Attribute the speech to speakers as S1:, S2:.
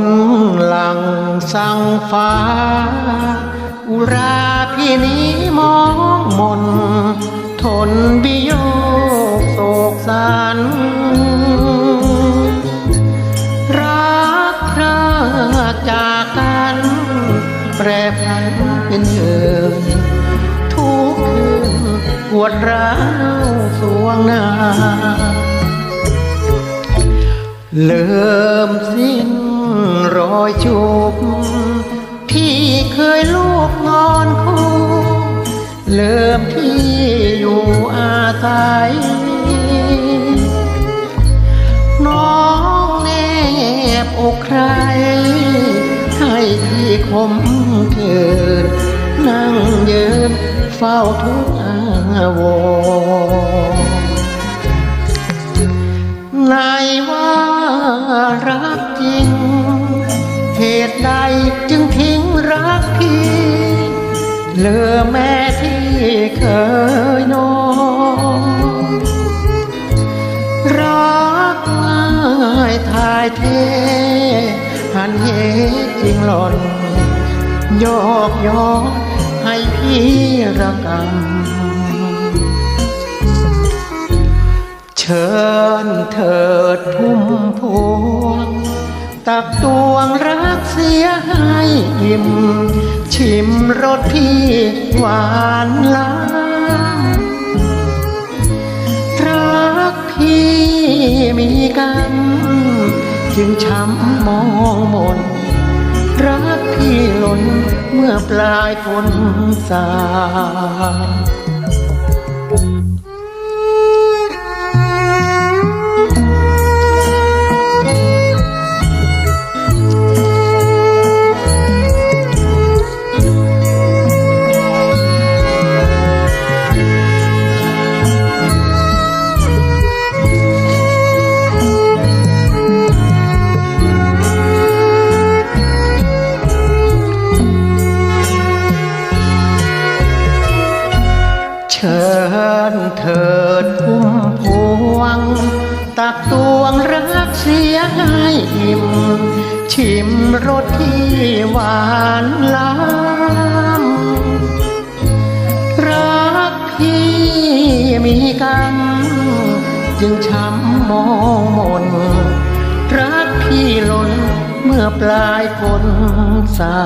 S1: นหลังสั่งฟ้า อุราพี่นี้มองมน ทนบิโยกโศกสันรักพรากจากกันแปรพันเป็นเยินทุกคืนปวดร้าวสวงน้า เริ่มสิ้นรอยจูบที่เคยลูกงอนคู่เริ่มที่อยู่อาศัยน้องแนบอกใคร ให้ที่คมเกินนั่งเยินเฝ้าทุกอาวรณ์นายว่า รักจริงเหตุใดจึงทิ้งรักพี่เลือแม่ที่เคยนอนรักง่ายทายเท หันเหจริงหล่อนยอกย้อนให้พี่ระกำ เชิญเถิดพุ่มพวง ตักตวงรักเสียให้อิ่ม ชิมรสที่หวานล้ำรักพี่มีกันจึงช้ำมองมน รักพี่ล้นเมื่อปลายฝนสาด ชิญเถิดพุ่มพวง ตักตวงรักเสียให้อิ่ม ชิมรสที่หวานล้ำรักพี่มีกันจึงช้ำมองมน รักพี่ล้นเมื่อปลายฝนสา